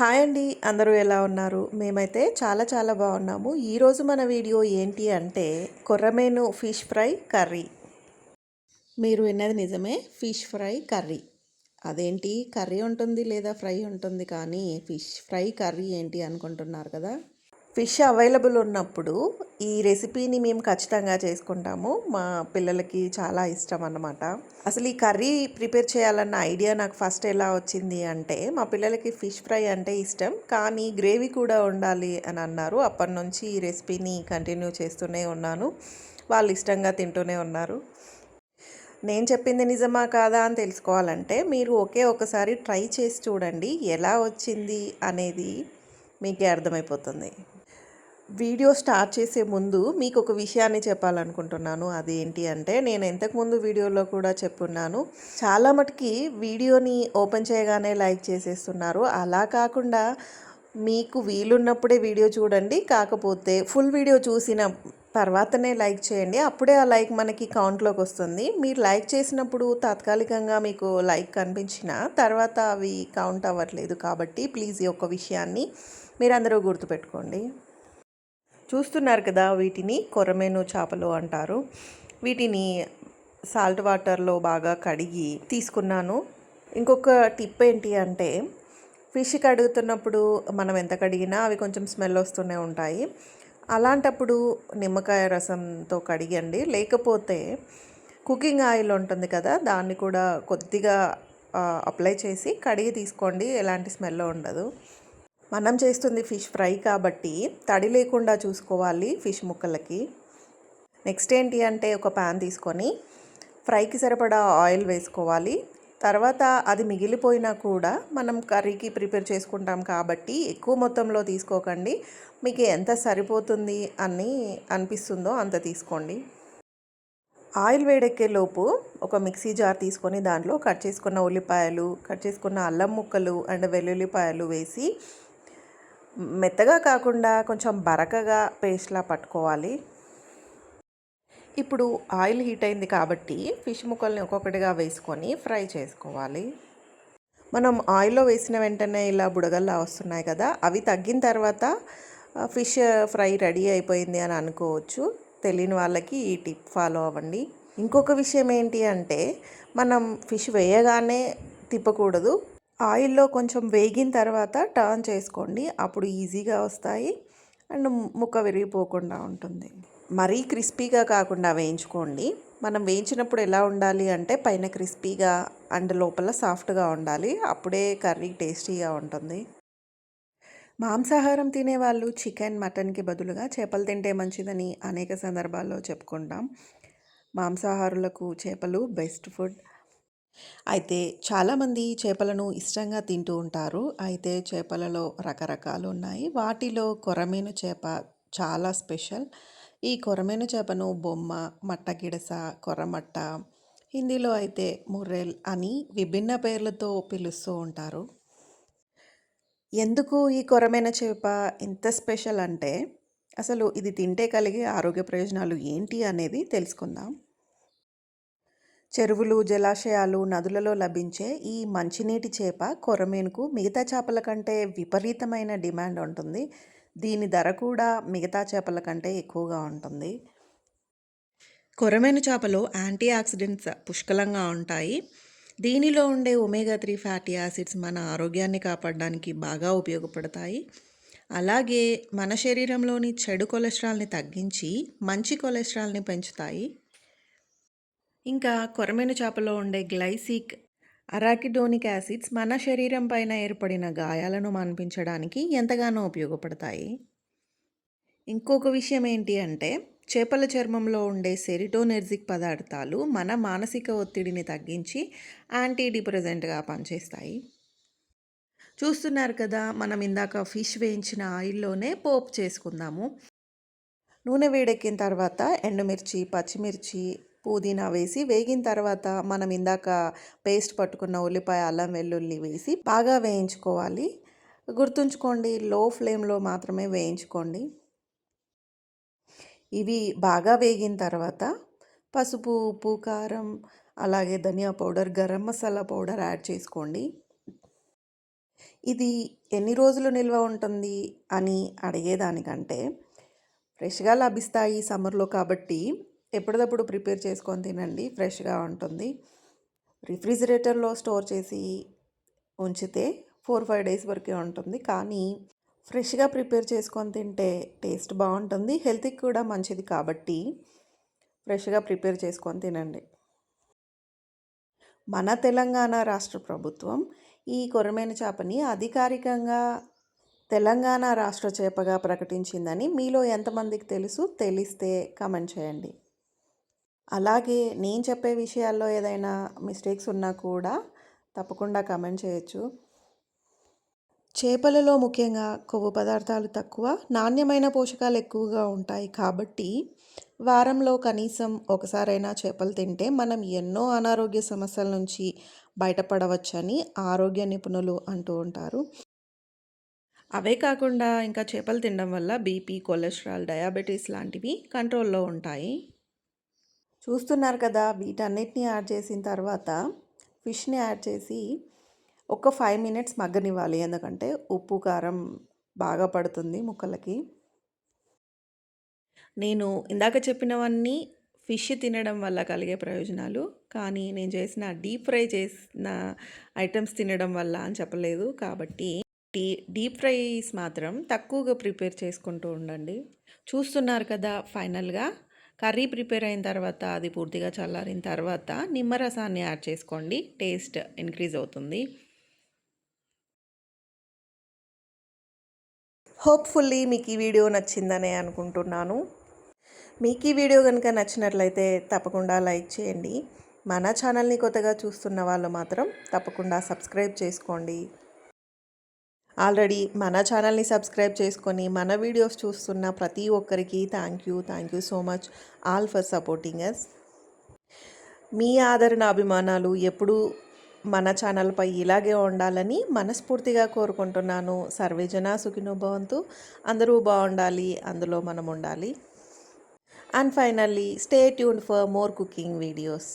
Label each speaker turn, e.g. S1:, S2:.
S1: Hi అండి అందరూ ఎలా ఉన్నారు? మేమైతే చాలా చాలా బాగున్నాము. ఈరోజు మన వీడియో ఏంటి అంటే కొర్రమేను ఫిష్ ఫ్రై కర్రీ. మీరు విన్నది నిజమే ఫిష్ ఫ్రై కర్రీ. అదేంటి కర్రీ ఉంటుంది లేదా ఫ్రై ఉంటుంది కానీ ఫిష్ ఫ్రై కర్రీ ఏంటి అనుకుంటున్నారు కదా? ఫిష్ అవైలబుల్ ఉన్నప్పుడు ఈ రెసిపీని మేము ఖచ్చితంగా చేసుకుంటాము. మా పిల్లలకి చాలా ఇష్టం అన్నమాట. అసలు ఈ కర్రీ ప్రిపేర్ చేయాలన్న ఐడియా నాకు ఫస్ట్ ఎలా వచ్చింది అంటే మా పిల్లలకి ఫిష్ ఫ్రై అంటే ఇష్టం కానీ గ్రేవీ కూడా ఉండాలి అని అన్నారు. అప్పటి నుంచి ఈ రెసిపీని కంటిన్యూ చేస్తూనే ఉన్నాను. వాళ్ళు ఇష్టంగా తింటూనే ఉన్నారు. నేను చెప్పింది నిజమా కాదా అని తెలుసుకోవాలంటే మీరు ఒకే ఒకసారి ట్రై చేసి చూడండి ఎలా వచ్చింది అనేది మీకే అర్థమైపోతుంది. వీడియో స్టార్ట్ చేసే ముందు మీకు ఒక విషయాన్ని చెప్పాలనుకుంటున్నాను. అదేంటి అంటే నేను ఇంతకుముందు వీడియోలో కూడా చెప్పున్నాను. చాలా మటుకి వీడియోని ఓపెన్ చేయగానే లైక్ చేసేస్తున్నారు. అలా కాకుండా మీకు వీలున్నప్పుడే వీడియో చూడండి కాకపోతే ఫుల్ వీడియో చూసిన తర్వాతనే లైక్ చేయండి. అప్పుడే ఆ లైక్ మనకి కౌంట్లోకి వస్తుంది. మీరు లైక్ చేసినప్పుడు తాత్కాలికంగా మీకు లైక్ కనిపించిన తర్వాత అవి కౌంట్ అవ్వట్లేదు. కాబట్టి ప్లీజ్ ఈ ఒక్క విషయాన్ని మీరందరూ గుర్తుపెట్టుకోండి. చూస్తున్నారు కదా వీటిని కొరమేను చేపలు అంటారు. వీటిని సాల్ట్ వాటర్లో బాగా కడిగి తీసుకున్నాను. ఇంకొక టిప్ ఏంటి అంటే ఫిష్ కడుగుతున్నప్పుడు మనం ఎంత కడిగినా అవి కొంచెం స్మెల్ వస్తూనే ఉంటాయి. అలాంటప్పుడు నిమ్మకాయ రసంతో కడిగండి. లేకపోతే కుకింగ్ ఆయిల్ ఉంటుంది కదా దాన్ని కూడా కొద్దిగా అప్లై చేసి కడిగి తీసుకోండి. ఎలాంటి స్మెల్ ఉండదు. మనం చేస్తుంది ఫిష్ ఫ్రై కాబట్టి తడి లేకుండా చూసుకోవాలి ఫిష్ ముక్కలకి. నెక్స్ట్ ఏంటి అంటే ఒక ప్యాన్ తీసుకొని ఫ్రైకి సరిపడా ఆయిల్ వేసుకోవాలి. తర్వాత అది మిగిలిపోయినా కూడా మనం కర్రీకి ప్రిపేర్ చేసుకుంటాం కాబట్టి ఎక్కువ మొత్తంలో తీసుకోకండి. మీకు ఎంత సరిపోతుంది అని అనిపిస్తుందో అంత తీసుకోండి. ఆయిల్ వేడెక్కేలోపు ఒక మిక్సీ జార్ తీసుకొని దాంట్లో కట్ చేసుకున్న ఉల్లిపాయలు కట్ చేసుకున్న అల్లం ముక్కలు అండ్ వెల్లుల్లిపాయలు వేసి మెత్తగా కాకుండా కొంచెం బరకగా పేస్ట్లా పట్టుకోవాలి. ఇప్పుడు ఆయిల్ హీట్ అయింది కాబట్టి ఫిష్ ముక్కల్ని ఒక్కొక్కటిగా వేసుకొని ఫ్రై చేసుకోవాలి. మనం ఆయిల్లో వేసిన వెంటనే ఇలా బుడగల్లా వస్తున్నాయి కదా అవి తగ్గిన తర్వాత ఫిష్ ఫ్రై రెడీ అయిపోయింది అని అనుకోవచ్చు. తెలియని వాళ్ళకి ఈ టిప్ ఫాలో అవ్వండి. ఇంకొక విషయం ఏంటి అంటే మనం ఫిష్ వేయగానే తిప్పకూడదు ఆయిల్లో కొంచెం వేగిన తర్వాత టర్న్ చేసుకోండి. అప్పుడు ఈజీగా వస్తాయి. అండ్ ముక్క విరిగిపోకుండా ఉంటుంది. మరీ క్రిస్పీగా కాకుండా వేయించుకోండి. మనం వేయించినప్పుడు ఎలా ఉండాలి అంటే పైన క్రిస్పీగా అండ్ లోపల సాఫ్ట్గా ఉండాలి. అప్పుడే కర్రీ టేస్టీగా ఉంటుంది. మాంసాహారం తినేవాళ్ళు చికెన్ మటన్కి బదులుగా చేపలు తింటే మంచిదని అనేక సందర్భాల్లో చెప్పుకుంటాం. మాంసాహారులకు చేపలు బెస్ట్ ఫుడ్. అయితే చాలామంది చేపలను ఇష్టంగా తింటూ ఉంటారు. అయితే చేపలలో రకరకాలు ఉన్నాయి. వాటిలో కొరమీను చేప చాలా స్పెషల్. ఈ కొరమీను చేపను బొమ్మ మట్టగిడస కొరమట్ట హిందీలో అయితే ముర్రెల్ అని విభిన్న పేర్లతో పిలుస్తూ ఉంటారు. ఎందుకు ఈ కొరమైన చేప ఇంత స్పెషల్ అంటే అసలు ఇది తింటే కలిగే ఆరోగ్య ప్రయోజనాలు ఏంటి అనేది తెలుసుకుందాం. చెరువులు జలాశయాలు నదులలో లభించే ఈ మంచినీటి చేప కొరమేనుకు మిగతా చేపల కంటే విపరీతమైన డిమాండ్ ఉంటుంది. దీని ధర కూడా మిగతా చేపల కంటే ఎక్కువగా ఉంటుంది. కొరమేను చేపలో యాంటీ ఆక్సిడెంట్స్ పుష్కలంగా ఉంటాయి. దీనిలో ఉండే ఒమేగా త్రీ ఫ్యాటీ యాసిడ్స్ మన ఆరోగ్యాన్ని కాపాడడానికి బాగా ఉపయోగపడతాయి. అలాగే మన శరీరంలోని చెడు కొలెస్ట్రాల్ని తగ్గించి మంచి కొలెస్ట్రాల్ని పెంచుతాయి. ఇంకా కొరమైన చేపలో ఉండే గ్లైసిక్ అరాకిడోనిక్ యాసిడ్స్ మన శరీరం పైన ఏర్పడిన గాయాలను మాన్పించడానికి ఎంతగానో ఉపయోగపడతాయి. ఇంకొక విషయం ఏంటి అంటే చేపల చర్మంలో ఉండే సెరిటోనెర్జిక్ పదార్థాలు మన మానసిక ఒత్తిడిని తగ్గించి యాంటీ డిప్రెజెంట్గా పనిచేస్తాయి. చూస్తున్నారు కదా మనం ఇందాక ఫిష్ వేయించిన ఆయిల్లోనే పోపు చేసుకుందాము. నూనె వేడెక్కిన తర్వాత ఎండుమిర్చి పచ్చిమిర్చి పుదీనా వేసి వేగిన తర్వాత మనం ఇందాక పేస్ట్ పట్టుకున్న ఉల్లిపాయ అల్లం వెల్లుల్లి వేసి బాగా వేయించుకోవాలి. గుర్తుంచుకోండి లో ఫ్లేమ్లో మాత్రమే వేయించుకోండి. ఇవి బాగా వేగిన తర్వాత పసుపు ఉప్పు కారం అలాగే ధనియా powder garam masala powder add చేసుకోండి. ఇది ఎన్ని రోజులు నిల్వ ఉంటుంది అని అడిగేదానికంటే ఫ్రెష్గా లభిస్తాయి సమ్మర్లో కాబట్టి ఎప్పటికప్పుడు ప్రిపేర్ చేసుకొని తినండి ఫ్రెష్గా ఉంటుంది. రిఫ్రిజిరేటర్లో స్టోర్ చేసి ఉంచితే ఫోర్ ఫైవ్ డేస్ వరకే ఉంటుంది. కానీ ఫ్రెష్గా ప్రిపేర్ చేసుకొని తింటే టేస్ట్ బాగుంటుంది హెల్త్కి కూడా మంచిది కాబట్టి ఫ్రెష్గా ప్రిపేర్ చేసుకొని తినండి. మన తెలంగాణ రాష్ట్ర ప్రభుత్వం ఈ కొరమైన చేపని అధికారికంగా తెలంగాణ రాష్ట్ర చేపగా ప్రకటించిందని మీలో ఎంతమందికి తెలుసు? తెలిస్తే కమెంట్ చేయండి. అలాగే నేను చెప్పే విషయాల్లో ఏదైనా మిస్టేక్స్ ఉన్నా కూడా తప్పకుండా కమెంట్ చేయొచ్చు. చేపలలో ముఖ్యంగా కొవ్వు పదార్థాలు తక్కువ నాణ్యమైన పోషకాలు ఎక్కువగా ఉంటాయి కాబట్టి వారంలో కనీసం ఒకసారైనా చేపలు తింటే మనం ఎన్నో అనారోగ్య సమస్యల నుంచి బయటపడవచ్చని ఆరోగ్య నిపుణులు అంటూ ఉంటారు. అవే కాకుండా ఇంకా చేపలు తినడం వల్ల బీపీ కొలెస్ట్రాల్ డయాబెటీస్ లాంటివి కంట్రోల్లో ఉంటాయి. చూస్తున్నారు కదా వీటన్నిటిని యాడ్ చేసిన తర్వాత ఫిష్ని యాడ్ చేసి ఒక ఫైవ్ మినిట్స్ మగ్గనివ్వాలి. ఎందుకంటే ఉప్పు కారం బాగా పడుతుంది ముక్కలకి. నేను ఇందాక చెప్పినవన్నీ ఫిష్ తినడం వల్ల కలిగే ప్రయోజనాలు. కానీ నేను చేసిన డీప్ ఫ్రై చేసిన ఐటమ్స్ తినడం వల్ల అని చెప్పలేదు. కాబట్టి డీ డీప్ ఫ్రైస్ మాత్రం తక్కువగా ప్రిపేర్ చేసుకుంటూ ఉండండి. చూస్తున్నారు కదా ఫైనల్గా కర్రీ ప్రిపేర్ అయిన తర్వాత అది పూర్తిగా చల్లారిన తర్వాత నిమ్మరసాన్ని యాడ్ చేసుకోండి. టేస్ట్ ఇంక్రీజ్ అవుతుంది. హోప్ఫుల్లీ మీకు ఈ వీడియో నచ్చిందనే అనుకుంటున్నాను. మీకు ఈ వీడియో కనుక నచ్చినట్లయితే తప్పకుండా లైక్ చేయండి. మన ఛానల్ని కొత్తగా చూస్తున్న వాళ్ళు మాత్రం తప్పకుండా సబ్స్క్రైబ్ చేసుకోండి. ఆల్రెడీ మన ఛానల్ని సబ్స్క్రైబ్ చేసుకొని మన వీడియోస్ చూస్తున్న ప్రతి ఒక్కరికి thank you thank you so much all for supporting us మీ ఆదరణ అభిమానాలు ఎప్పుడూ మన ఛానల్పై ఇలాగే ఉండాలని మనస్ఫూర్తిగా కోరుకుంటున్నాను. సర్వేజన సుఖినోభవంతు అందరూ బాగుండాలి అందులో మనం ఉండాలి. And finally stay tune for more cooking videos